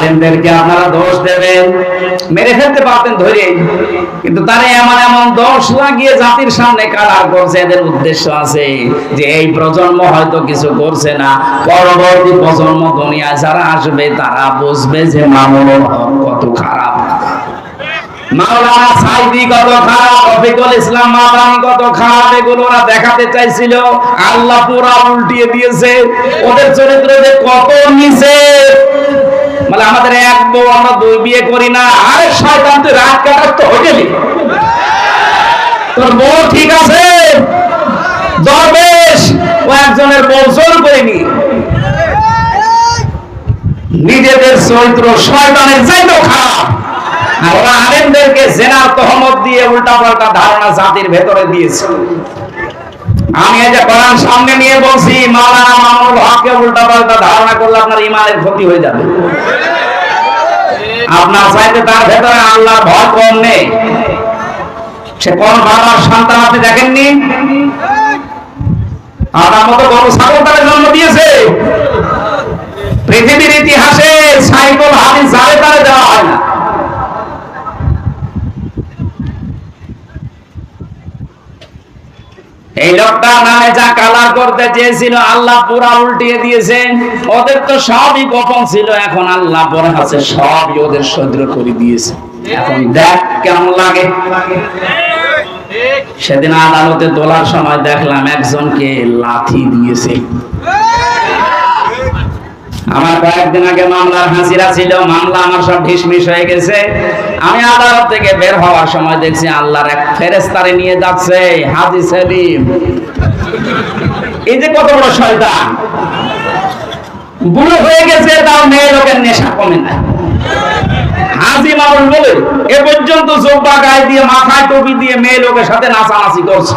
আলেমদেরকে আপনারা দোষ দেবেন। মেরে ফেলতে পারতেন ধরে। কিন্তু তারা এমন এমন দোষ লাগিয়ে জাতির সামনে কালার করছে, এদের উদ্দেশ্য আছে যে এই প্রজন্ম হয়তো কিছু করছে না। পরবর্তী প্রজন্ম দুনিয়ায় যারা আসবে, তারা বুঝবে যে মামুনুল হক কত খারাপ। দেখাতে চাইছিল। আল্লাহ পুরা উল্টিয়ে দিয়েছে। ওদের চরিত্র যে কত বউ আমরা দুই বিয়ে করি না। আরে শয়তান, তুই রাত কাটার তো হোটেলে। তোর বউ ঠিক আছে? দরবেশ। ও একজনের বউ জোর করেনি নিজেদের চরিত্র শয়তানের চাইতেও খারাপ। আর ওরা আলেমদেরকে জেনার তহমত দিয়ে উল্টা পাল্টা ধারণা জাতির ভেতরে দিয়েছে। আমি এই যে কোরআন সামনে নিয়ে বলছি, মাওলানা মামুনুল হককে উল্টা পাল্টা ধারণা করলে আপনার ইমানের ক্ষতি হয়ে যাবে। আপনার চাইতে তার ভেতরে আল্লাহ ভয় কম নেই। সে কোন বাবার সন্তান আপনি দেখেননি? আপনার মতো গরু ছাগল তারা জন্ম দিয়েছে। পৃথিবীর ইতিহাসে সাইকেল হাদিস যারে তারে দেওয়া হয় না। এই লোকটা নামে যা কালার করতে চেয়েছিল, আল্লাহ পুরা উল্টিয়ে দিয়েছেন ওদের তো সবই গোপন ছিল, এখন আল্লাহ পরে আছে, সবই ওদের সহ্য করে দিয়েছে। এখন দেখ কেমন লাগে। সেদিন আদালতে তোলার সময় দেখলাম একজনকে লাথি দিয়েছে। আমার কয়েকদিন আগে মামলার হাসিরা ছিল, মামলা আমার সব ঢিসমিস হয়ে গেছে। আমি আদালত থেকে বের হওয়ার সময় দেখছি আল্লাহর এক ফেরেস্তারে নিয়ে যাচ্ছে, হাজি সেলিম। এই যে কত বড় শয়তান। বুড়ো হয়ে গেছে তাও মেয়ে লোকের নেশা কমে না। হাজি মামুল বলে, এ পর্যন্ত জোব্বা গায়ে দিয়ে, মাথায় টুপি দিয়ে মেয়ে লোকের সাথে নাচানাচি করছে।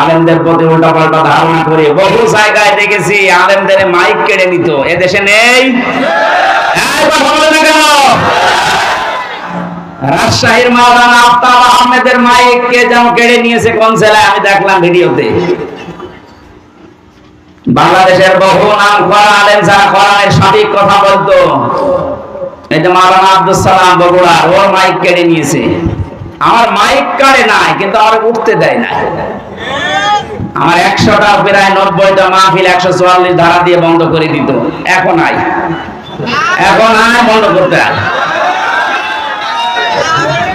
আলেমদের প্রতি উল্টা পাল্টা ধারণা করে বহু জায়গায় দেখেছি আলেমদের মাইক কেড়ে নিত। এদেশে নেই? রাজশাহীর মাওলানা আফতাব আহমেদের মাইক কে যেন কেড়ে নিয়েছে কোন জেলায় আমি দেখলাম ভিডিওতে। বাংলাদেশের বহু নাম করা আলেম যারা কোরআনের সঠিক কথা বলতো। এই যে মাওলানা আব্দুল সালাম বগুড়া ওর মাইক কেড়ে নিয়েছে। আমার মাইক কারে নাই, কিন্তু আর উঠতে দেয় না আমার একশোটা প্রায় নব্বইটা মাহফিল একশো চুয়াল্লিশ ধারা দিয়ে বন্ধ করে দিত। এখন আই এখন আয়, বন্ধ করতে আয়।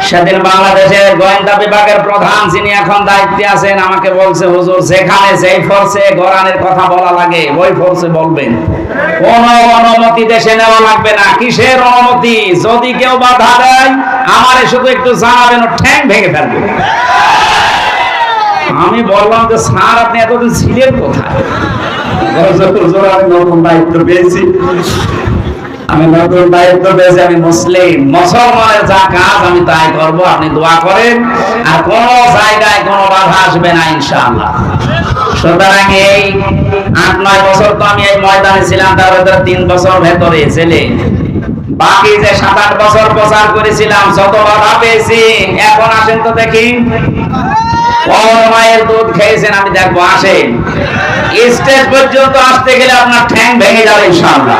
সেদিন বাংলাদেশের গোয়েন্দা বিভাগের প্রধান যিনি এখন দায়িত্বে আছেন, আমাকে বলছে, হুজুর, যেখানে যেই ফোর্সে কোরআনের কথা বলা লাগে, ওই ফোর্সে বলবেন। কোন অনুমতি দেশে নেওয়া লাগবে না। কিসের অনুমতি? যদি কেউ বাধা দেয়, আমারে শুধু একটু জানাবেন ঠ্যাং ভেঙে ফেলবে। আমি বললাম যে, স্যার, আপনি এতদিন ছিলেন কোথায়? নতুন দায়িত্ব পেয়েছি। আমি নতুন দায়িত্ব পেয়েছি, আমি মুসলিম। মুসলমানের যা কাজ, আমি তাই করব, আপনি দোয়া করেন। আর কোন জায়গায় কোনো বাধা আসবে না, ইনশাআল্লাহ। সুতরাং এই আট, নয় বছর তো আমি এই ময়দানে ছিলাম, তার ভেতরে তিন বছর ভেতরে ছেলে বাকি যে সাত, আট বছর প্রচার করেছিলাম, যত বাধা পেয়েছি, এখন আসেন তো দেখি। মায়ের দুধ খেয়েছেন, আমি দেখব, আসেন। স্টেজ পর্যন্ত আসতে গেলে আপনার ঠ্যাং ভেঙে যাবে, ইনশাআল্লাহ।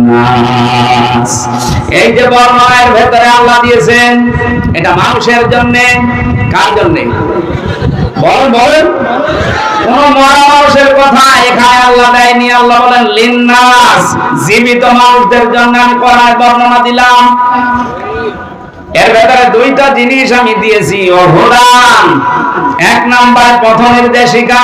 এই যে বর্ণনার ভেতরে আল্লাহ দিয়েছেন, এটা মানুষের জন্য, কার জন্য? বলেন কোন মরা মানুষের কথা এখানে আল্লাহ দেয়নি। আল্লাহ বলেন, লিন্নাস, জীবিত মানুষদের জন্য আমি কোরআন বর্ণনা দিলাম। এর ভেতরে দুইটা জিনিস আমি দিয়েছি অভদান এক নাম্বার পথ নির্দেশিকা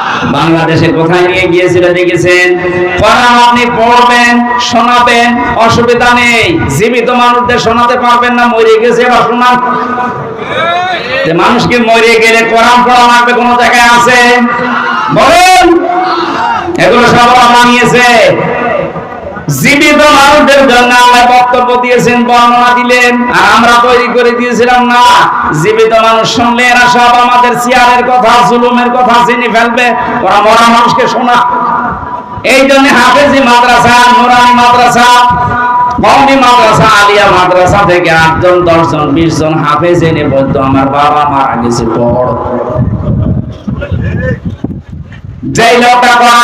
বাংলাদেশে কোথায় নিয়ে গিয়েছিল দেখেছেন? কোরআন আপনি পড়বেন, শোনাবেন, অসুবিধা নেই। জীবিত মানুষদের শোনাতে পারবেন না, মরে গেছে বা শোনান। যে মানুষকে মরে গেলে কোরআন পড়া লাগবে কোন জায়গায় আছে? বলেন। এগুলো সব বানিয়েছে জীবিত মানুষদের জন্য আল্লাহ বক্তব্য দিয়েছেন, বর্ণনা দিলেন। আর আমরা তৈরি করে দিয়েছিলাম না। জীবিত মানুষ শুনলে এরা সব আমাদের চেয়ারের কথা, জুলুমের কথা চিনি ফেলবে। ওরা মরা মানুষকে শোনা। এই জন্য হাফেজি মাদ্রাসা, নুরানি মাদ্রাসা কওমি মাদ্রাসা, আলিয়া মাদ্রাসা থেকে আটজন, দশজন বিশ জন হাফেজ এনে বলতো, আমার বাবা মারা গেছে, পড়। জীবিত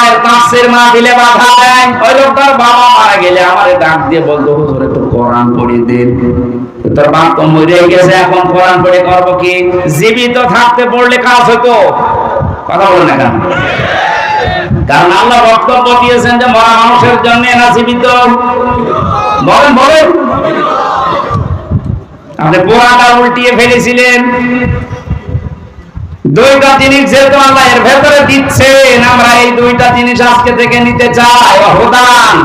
থাকতে পড়লে কাজ হতো কথা বলেন না কেন? কারণ আল্লাহ বক্তব্য দিয়েছেন যে মরা মানুষের জন্য না জীবিত। বলেন বলেন। আপনি পোড়াটা উল্টিয়ে ফেলেছিলেন। দুইটা জিনিস যেহেতু আল্লাহ এর ভেতরে দিচ্ছেন, আমরা এই দুইটা জিনিস আজকে থেকে নিতে চাই। অবদান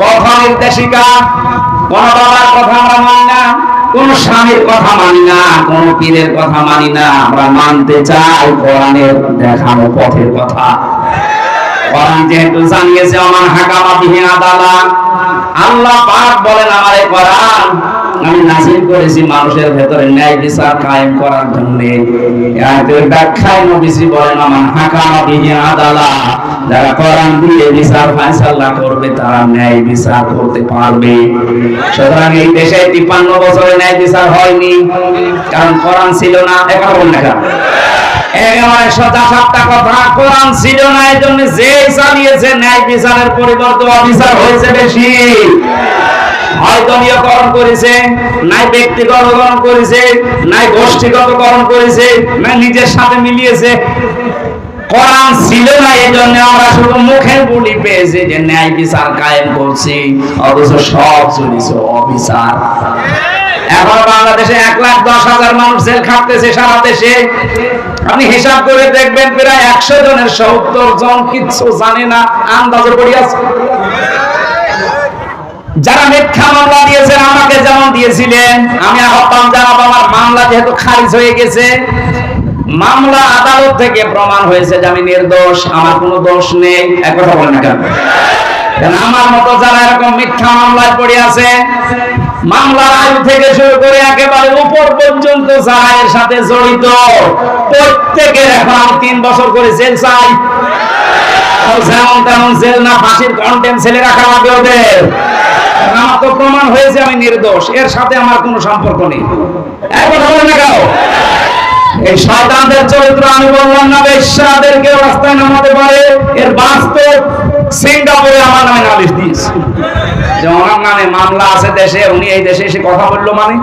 পথ নির্দেশিকা। কোন বাবার কথা আমরা মানি না, কোন স্বামীর কথা মানি না, কোন পীরের কথা মানি না। আমরা মানতে চাই কোরআনের দেখানো পথের কথা। কোরআন যেহেতু জানিয়েছে আমার হাকামা বিহীন আল্লাহ পাক বলেন আমারে, কোরআন আমি নাজিল করেছি মানুষের ভেতরে ন্যায় বিচার কায়েম করার জন্য। আয়াতের ব্যাখ্যায় নবীজি বলেন, আমার হাকামা বিহীন আদালা। যারা কোরআন দিয়ে বিচার ফয়সালা করবে, তারা ন্যায় বিচার করতে পারবে। সুতরাং এই দেশে তিপ্পান্ন বছরে ন্যায় বিচার হয়নি, কারণ কোরআন ছিল না। সাতটা কথা কোরআন ছিল না এই জন্য যে চালিয়েছে, ন্যায় বিচারের পরিবর্তে অবিচার হয়েছে বেশি। হয় করেছে, নাই ব্যক্তিগতকরণ করেছে, নাই গোষ্ঠীগতকরণ করেছে না নিজের সাথে মিলিয়েছে। কোরআন ছিল না এই জন্য আমরা শুধু মুখে বলি পেয়েছি যে ন্যায় বিচার কায়েম করছি, অথচ সব চলেছে অবিচার। এখন বাংলাদেশে এক লাখ দশ হাজার মানুষ জেল খাটতেছে সারা দেশে। আপনি হিসাব করে দেখবেন, প্রায় একশো জনের সত্তর জন কিচ্ছু জানে না আন্দাজে পড়িয়াছে যারা মিথ্যা মামলা দিয়েছেন, আমাকে যেমন দিয়েছিলেন, আমি আহ্বান জানাব, আমার মামলা যেহেতু খারিজ হয়ে গেছে। মামলা আদালত থেকে প্রমাণ হয়েছে যে আমি নির্দোষ, আমার কোনো দোষ নেই। এক কথা বলেন কেন? আমার মতো যারা এরকম মিথ্যা মামলায় পড়ে আছে মামলার আয়ু থেকে শুরু করে একেবারে উপর পর্যন্ত যারা এর সাথে জড়িত, প্রত্যেকের এখন তিন বছর করে জেল চাই। আমার তো প্রমাণ হয়েছে, আমি নির্দোষ। এর সাথে আমার কোনো সম্পর্ক নেই। এক কথা না কেন? এই শয়তানদের চরিত্র আমি বললাম না বেশ্যাদেরকে নামাতে পারে। এর বাস্তব সিঙ্গাপুরে আমার নামে নালিশ দিয়েছে। যে ওনার নামে মামলা আছে দেশে, উনি এই দেশে এসে কথা বলল মানে।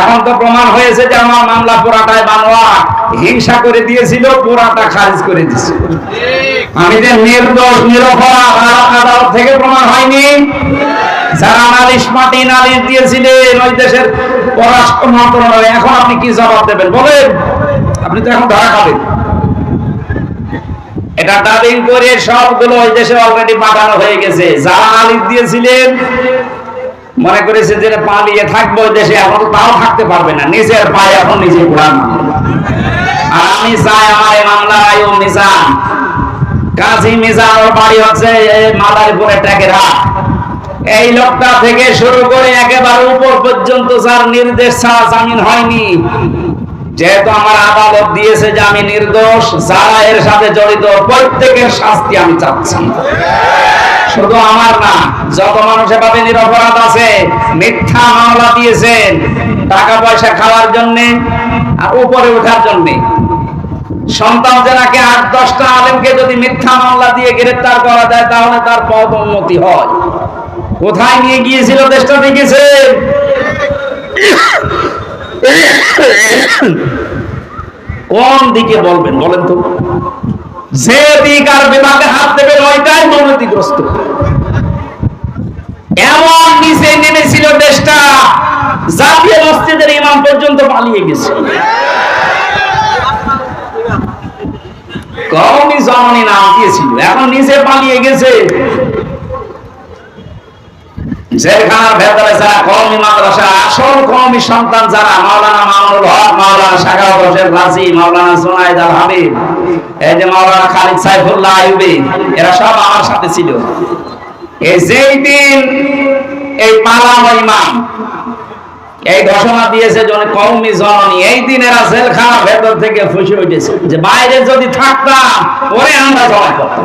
এখন তো প্রমাণ হয়েছে যে আমার মামলা পুরাটাই বানোয়া। হিংসা করে দিয়েছিল, পুরাটা খারিজ করে দিয়েছে। আমি যে নির্দোষ, নিরপরাধ থেকে প্রমাণ হয়নি। যারা নালিশ মাটি নালিশ দিয়েছিলেন ওই দেশের পররাষ্ট্র মন্ত্রণালয়, এখন আপনি কি জবাব দেবেন? বলেন। আপনি তো এখন ধরা খাবেন। এটা ডাবিং করে সবগুলো ওই দেশে অলরেডি পাঠানো হয়ে গেছে। যারা নালিশ দিয়েছিলেন, মনে করেছে যে পালিয়ে থাকব ওই দেশে, এখন তাও থাকতে পারবে না। নিজের পায়ে এখন নিজে আর আমি চাই আমার এই এই লোকটা থেকে শুরু করে একেবারে উপর পর্যন্ত যার নির্দেশ ছাড়া জামিন হয়নি। যেহেতু আমার আদালত দিয়েছে যে আমি নির্দোষ, যারা এর সাথে জড়িত, প্রত্যেকের শাস্তি আমি চাচ্ছি। শুধু আমার না, যত মানুষ এভাবে নিরপরাধ আছে, মিথ্যা মামলা দিয়েছেন টাকা পয়সা খাওয়ার জন্য আর উপরে ওঠার জন্য। সন্তান জেনাকে আট, দশটা আলেমকে যদি মিথ্যা মামলা দিয়ে গ্রেফতার করা যায়, তাহলে তার পদ উন্নতি হয়। কোথায় নিয়ে গিয়েছিল দেশটা দেখেছে কোন দিকে বলবেন, বলেন তো? যে দিক আর বিভাগে হাত দেবে ওইটাই দুর্নীতিগ্রস্ত। এমন নিচে নেমেছিল দেশটা, জাতীয় মসজিদের ইমাম পর্যন্ত পালিয়ে গেছে। কমই জননী নাম দিয়েছিল, এখন নিচে পালিয়ে গেছে। আসল সন্তান যারা, মাওলানা মাওলানা এরা সব আমার সাথে ছিল। এই যেই দিন এই এই ঘোষণা দিয়েছে এই দিন এরা ভেতর থেকে ফুসে উঠেছে। যে বাইরে যদি থাকতাম ওরে আমরা জমা করতাম।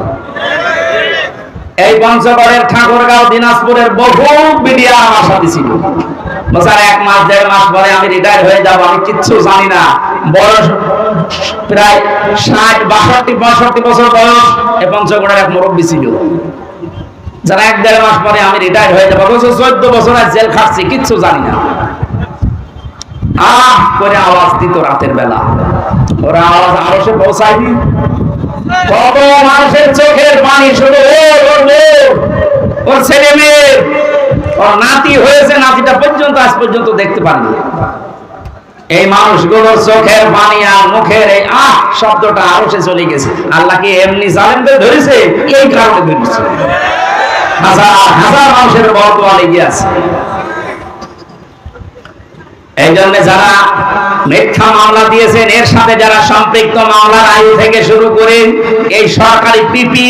এই পঞ্চগড়ের ঠাকুরগাঁও, দিনাজপুরের বহু মিডিয়া আমার সাথে ছিল। এক মাস, দেড় মাস পরে আমি রিটায়ার হয়ে যাব, আমি কিচ্ছু জানি না। বয়স প্রায় ষাট, বাষট্টি, পঁয়ষট্টি বছর বয়স এই পঞ্চগড়ের এক মুরব্বী ছিল। যারা এক দেড় মাস পরে আমি রিটায়ার হয়ে যাব চোদ্দ বছর আর জেল খাটছি, কিচ্ছু জানি না। আহ, করে আওয়াজ দিত রাতের বেলা। ওরা আওয়াজ আরও সে পৌঁছায়নি। কত মানুষের চোখের পানি শুধু ওর ছেলে মেয়ে। ওর নাতি হয়েছে, নাতিটা পর্যন্ত, আজ পর্যন্ত দেখতে পারিনি। এই মানুষগুলোর চোখের পানি আর মুখের এই আহ শব্দটা আরও সে চলে গেছে। আল্লাহ কি এমনি জালেমদের ধরেছে, এই কারণে ধরেছে। হাজার হাজার মানুষের বর্তমান লেগে আছে। এই জন্য যারা মিথ্যা মামলা দিয়েছেন। এর সাথে যারা সম্পৃক্ত মামলার আয়ু থেকে শুরু করে এই সরকারি পিপি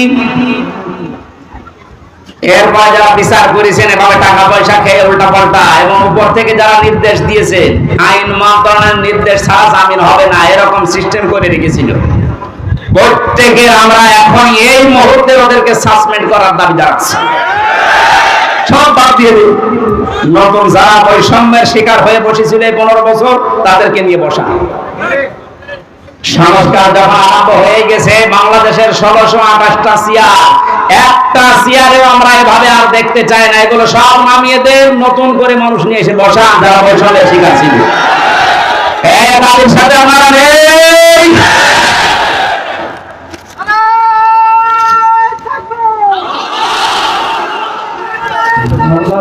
এরপর যারা বিচার করেছেন, এভাবে টাকা পয়সা খেয়ে উল্টা পাল্টা এবং উপর থেকে যারা নির্দেশ দিয়েছে আইন মন্ত্রণালয়ের নির্দেশ ছাড়া জামিন হবে না, এরকম সিস্টেম করে রেখেছিল। প্রত্যেকে আমরা এখন এই মুহূর্তে ওদেরকে সাসপেন্ড করার দাবি জানাচ্ছি। নতুন যারা বৈষম্যের শিকার হয়ে বসেছিল পনেরো বছর, তাদেরকে নিয়ে বসা। সংস্কার যখন আরম্ভ হয়ে গেছে, বাংলাদেশের আঠাশটা একটা চেয়ারেও আমরা এভাবে আর দেখতে চাই না। এগুলো সব নামিয়ে দেন, নতুন করে মানুষ নিয়ে এসে বসা। যারা বৈষম্যের শিকার ছিল। সাথে এগুলো চলে না। আলহামদুলিল্লাহ ভাই। প্রথম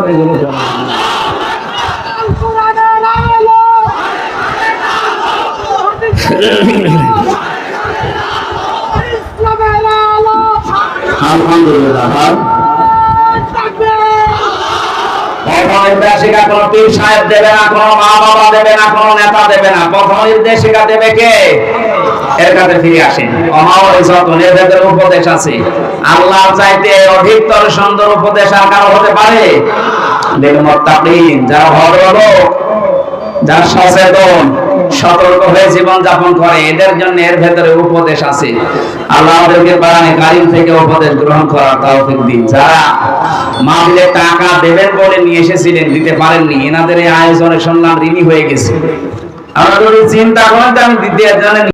নির্দেশিকা কোন পীর সাহেব দেবে না কোন মা বাবা দেবে না কোন নেতা দেবে না প্রথম নির্দেশিকা দেবে কে এর কাছে ফিরে আসেন অমাওয়ারিসত নেতাদের উপদেশ আছে। আল্লাহ চাইতে অধিকতর সুন্দর উপদেশ আর কারও হতে পারে? লিল সতর্ক হয়ে জীবন যাপন করে, এদের জন্য এর ভেতরে উপদেশ আছে। আল্লাহ থেকে উপদেশ গ্রহণ করার তৌফিক দিন। যারা মাহফিলে টাকা দেবেন বলে নিয়ে এসেছিলেন, দিতে পারেননি, এনাদের এই আয়োজনে শুনলাম ঋণী হয়ে গেছে। আমরা যদি চিন্তা করেন আমি দিতে জানেন